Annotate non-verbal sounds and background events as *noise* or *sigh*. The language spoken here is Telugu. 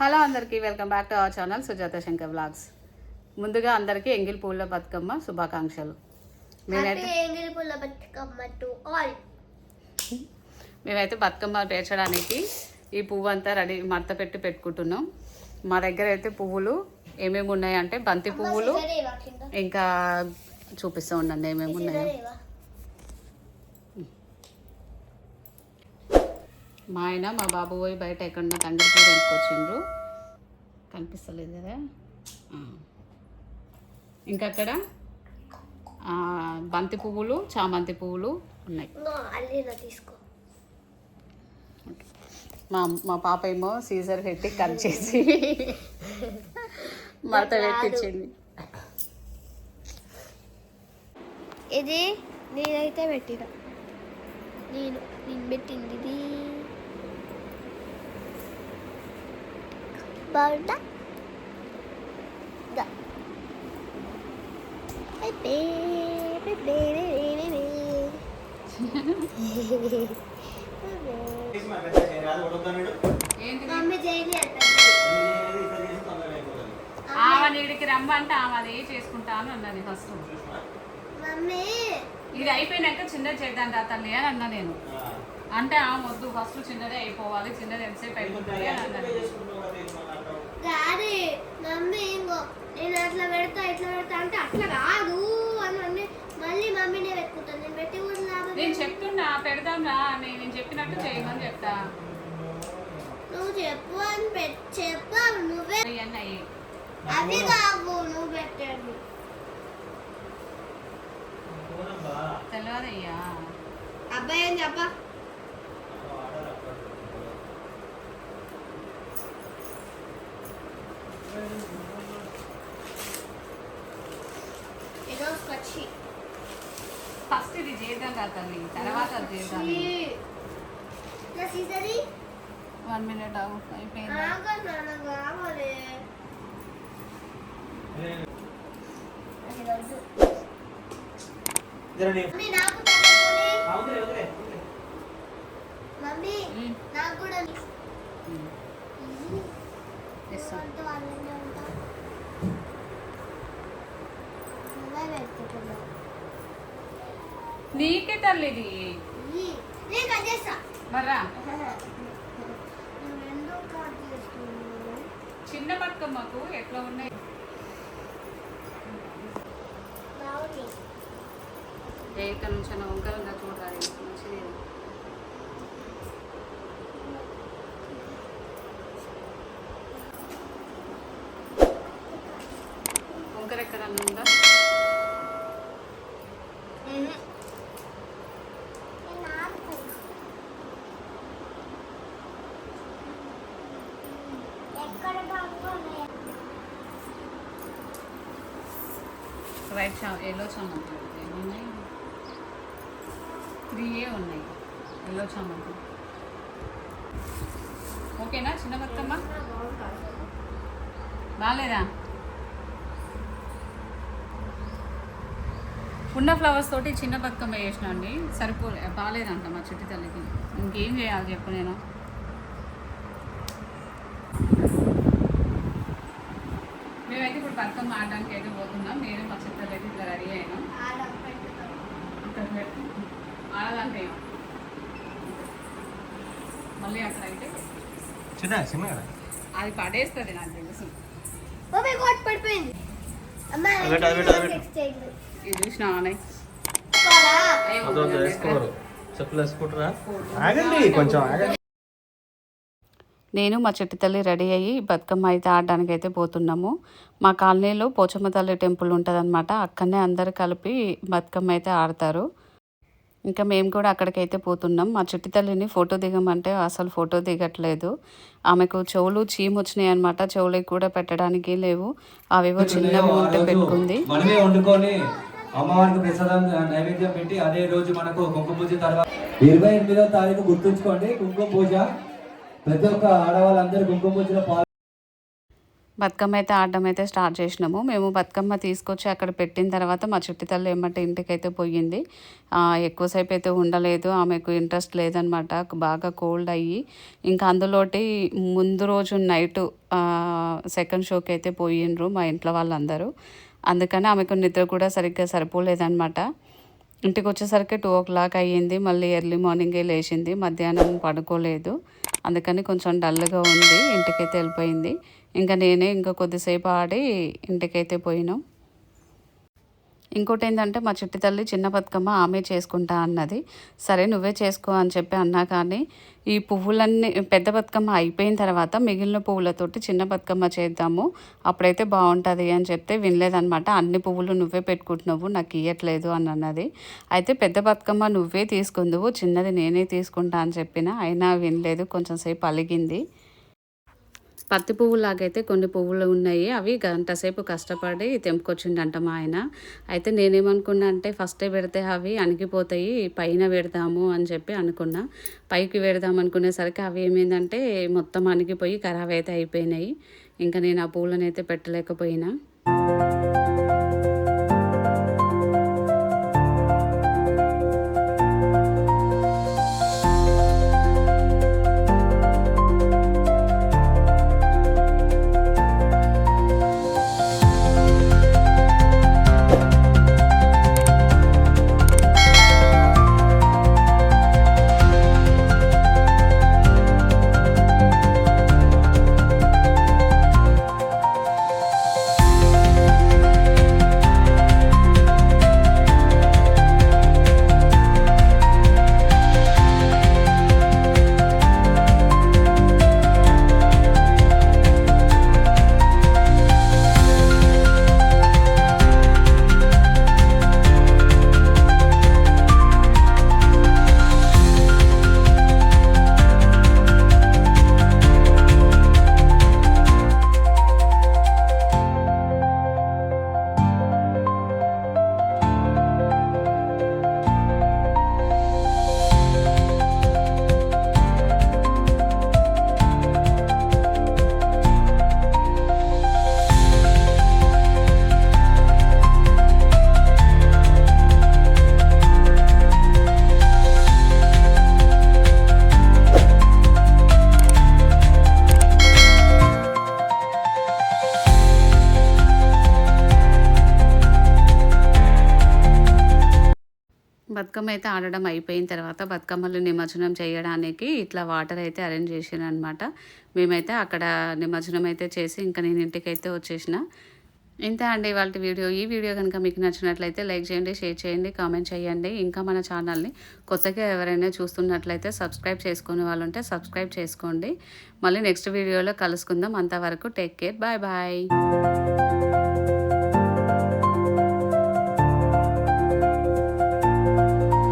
హలో అందరికీ welcome back to our channel Sujatha Shankar blogs ముందుగా అందరికీ ఎంగిల్ పూల బతుకమ్మ శుభాకాంక్షలు. మేమైతే బతుకమ్మ పేర్చడానికి ఈ పువ్వు అంతా రెడీ మడత పెట్టి పెట్టుకుంటున్నాం. మా దగ్గర అయితే పువ్వులు ఏమేమి ఉన్నాయంటే బంతి పువ్వులు ఇంకా చూపిస్తూ ఉండండి ఏమేమి ఉన్నాయో. మా ఆయన మా బాబు పోయి బయట ఎక్కడన్నా తండ్రి పూలు తెంపుకొచ్చిండ్రు కనిపిస్తలేదు కదా. ఇంకా అక్కడ? బంతి పువ్వులు చామంతి పువ్వులు ఉన్నాయి. తీసుకో. మా మా పాప ఏమో సీజర్ పెట్టి కట్ చేసి *laughs* మడత పెట్టించింది. ఇది నేనైతే పెట్టిన. నేను నేను పెట్టింది ఇది. బాగుందా దా. అయితే, అయితే, మమ్మీ చేయని అంటుంది ఆమె నీడికి రమ్మంటే ఆమె అదే చేసుకుంటాను అన్నది ఫస్ట్. మమ్మీ. ఇది అయిపోయినాక చిన్నది చేద్దాం రా తల్లి అని అన్నా నేను. అంటే ఆ వద్దు ఫస్ట్ చిన్నదే అయిపోవాలి చిన్నది ఎంతసేపు అయిపోతుంది మమ్మీ ఇంకో నేను అట్లా పెడతా ఇట్లా పెడతా అంటే అట్లా కాదు అని అన్ని మళ్ళీ మమ్మీనే పెట్టుకుంటాను నేను పెట్టి కూడా నేను చెప్తున్నా పెడదాం రా అని నేను చెప్పినట్టు చేయమని చెప్తా. నువ్వు చెప్పు అని పెట్ చెప్పావు నువ్వే. ఇవన్నీ అయ్యి అవి కావు నువ్వు పెట్టండి తెలియదయ్యా. అబ్బాయి అని చెప్ప? ఫస్ట్ ఇది చేద్దాం రా తల్లి తర్వాత అది చేద్దాం. వన్ మినిట్ అయిపోయింది? ఆగన్నా నాకు కావాలి నీకే తల్లి ఇది. ఈ, నేను కట్ చేస్తా మర్రా. చిన్న బతుకమ్మకు ఎట్లా ఉన్నాయి? ఏ ఇక్కడ నుంచి వంకరంగా చూడాలి మంచిది వంకర ఎక్కడన్నా ఉందా? ఎక్కడ బాగున్నాయి చా ఎల్లో చామంతి ఎన్ని త్రీ ఏ ఉన్నాయి. ఎల్లో చామంతి. ఓకేనా చిన్న మొత్తమ్మా బాగాలేదా ఉన్న ఫ్లవర్స్ తోటి చిన్న బతుకమ్మ చేసిన అండి సరిపోలే బాగాలేదంట మా చిట్టి తల్లికి. ఇంకేం చేయాలి చెప్పు నేను. మేమైతే ఇప్పుడు బతుకమ్మ ఆడడానికి అయితే పోతున్నాం. నేను మా చిట్టి తల్లి అయితే ఇట్లా రెడీ అయినాం. ఆడదంటే. మళ్ళీ అక్కడ అయితే. అది పడేస్తుంది నాకు తెలుసు. పడిపోయింది. ఇది చూసిన ఆగండి కొంచెం ఆగండి. నేను మా చెట్టు తల్లి రెడీ అయ్యి బతుకమ్మ అయితే ఆడడానికి అయితే పోతున్నాము. మా కాలనీలో పోచమ్మ తల్లి టెంపుల్ ఉంటుందన్నమాట. అక్కడనే అందరు కలిపి బతుకమ్మ అయితే ఆడతారు. ఇంకా మేము కూడా అక్కడికైతే పోతున్నాం. మా చిట్టి తల్లిని ఫోటో దిగమంటే అసలు ఫోటో దిగట్లేదు. ఆమెకు చెవులు చీము వచ్చినాయి అనమాట చెవులకి కూడా పెట్టడానికి లేవు. అవేవో చిన్నవి ఉంటే పెట్టుకుంది. అమ్మవారికి ప్రసాదం నైవేద్యం పెట్టి అదే రోజు మనకు కుంకుమ పూజ తర్వాత ఇరవై ఎనిమిదో తారీఖు గుర్తుంచుకోండి కుంకుమ పూజ. ప్రతి ఒక్క ఆడవాళ్ళందరూ కుంకుమ పూజలో పాల్గొ బతుకమ్మ అయితే ఆడడం అయితే స్టార్ట్ చేసినాము. మేము బతుకమ్మ తీసుకొచ్చి అక్కడ పెట్టిన తర్వాత మా చుట్టి తల్లి ఏమంటే ఇంటికైతే పోయింది. ఎక్కువసేపు అయితే ఉండలేదు ఆమెకు ఇంట్రెస్ట్ లేదనమాట బాగా కోల్డ్ అయ్యి. ఇంకా అందులోటి ముందు రోజు నైట్ సెకండ్ షోకి అయితే పోయిండ్రు మా ఇంట్లో వాళ్ళందరూ. అందుకని ఆమెకు నిద్ర కూడా సరిగ్గా సరిపోలేదన్నమాట. ఇంటికి వచ్చేసరికి టూ ఓ క్లాక్ అయ్యింది. మళ్ళీ ఎర్లీ మార్నింగే లేచింది. మధ్యాహ్నం పడుకోలేదు. అందుకని కొంచెం డల్గా ఉంది. ఇంటికైతే వెళ్ళిపోయింది. ఇంకా నేనే ఇంకా కొద్దిసేపు ఆడి ఇంటికైతే పోయినాం. ఇంకోటి ఏంటంటే మా చిట్టి తల్లి చిన్న బతుకమ్మ ఆమె చేసుకుంటా అన్నది. సరే నువ్వే చేసుకో అని చెప్పి అన్నా కానీ ఈ పువ్వులన్నీ పెద్ద బతుకమ్మ అయిపోయిన తర్వాత మిగిలిన పువ్వులతోటి చిన్న బతుకమ్మ చేద్దాము అప్పుడైతే బాగుంటుంది అని చెప్తే వినలేదనమాట అన్ని పువ్వులు నువ్వే పెట్టుకుంటున్నావు నాకు ఇయ్యట్లేదు అని అన్నది. అయితే పెద్ద బతుకమ్మ నువ్వే తీసుకుందువు చిన్నది నేనే తీసుకుంటా అని చెప్పిన అయినా వినలేదు. కొంచెం సేపు అలిగింది. పత్తి పువ్వులాగైతే కొన్ని పువ్వులు ఉన్నాయి. అవి గంట సేపు కష్టపడి తెంపుకొచ్చిండంట మా ఆయన. అయితే నేనేమనుకున్నా అంటే ఫస్టే పెడితే అవి అణిగిపోతాయి పైన పెడదాము అని చెప్పి అనుకున్నా. పైకి పెడదాం అనుకునేసరికి అవి ఏమైందంటే మొత్తం అణిగిపోయి ఖరాబ్ అయితే అయిపోయినాయి. ఇంకా నేను ఆ పువ్వులను అయితే పెట్టలేకపోయినా. బతుకమ్మ అయితే ఆడడం అయిపోయిన తర్వాత బతుకమ్మలు నిమజ్జనం చేయడానికి ఇట్లా వాటర్ అయితే అరేంజ్ చేసాను అనమాట మేమైతే అక్కడ నిమజ్జనం అయితే చేసి ఇంకా నేను ఇంటికైతే వచ్చేసిన. ఇంతే అండి వాళ్ళ వీడియో. ఈ వీడియో కనుక మీకు నచ్చినట్లయితే లైక్ చేయండి షేర్ చేయండి కామెంట్ చేయండి. ఇంకా మన ఛానల్ని కొత్తగా ఎవరైనా చూస్తున్నట్లయితే సబ్స్క్రైబ్ చేసుకునే వాళ్ళు ఉంటే సబ్స్క్రైబ్ చేసుకోండి. మళ్ళీ నెక్స్ట్ వీడియోలో కలుసుకుందాం. అంతవరకు టేక్ కేర్. Bye bye.